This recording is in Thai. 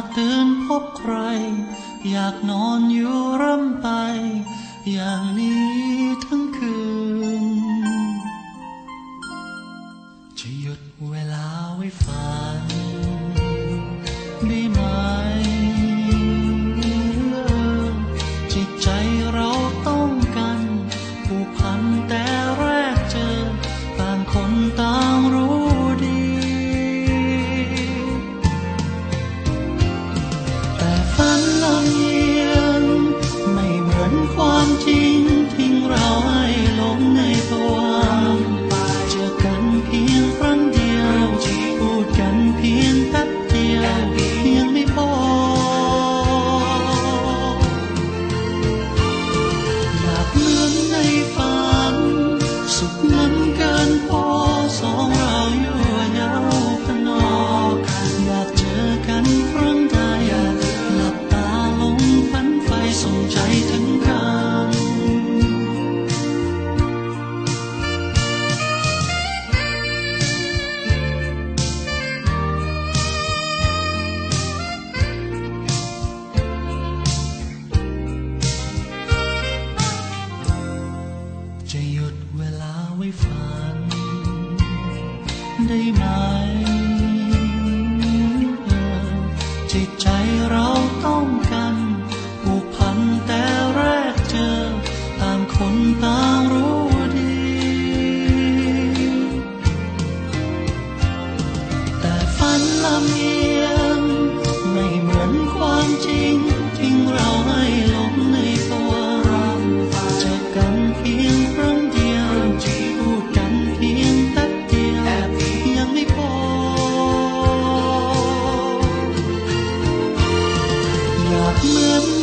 ากตื่นพบใคร อยากนอนอยู่ร่ำไป อย่างนี้ทั้งคืน จะหยุดเวลาไว้ฝันได้ไหม phản. Đây mãi nước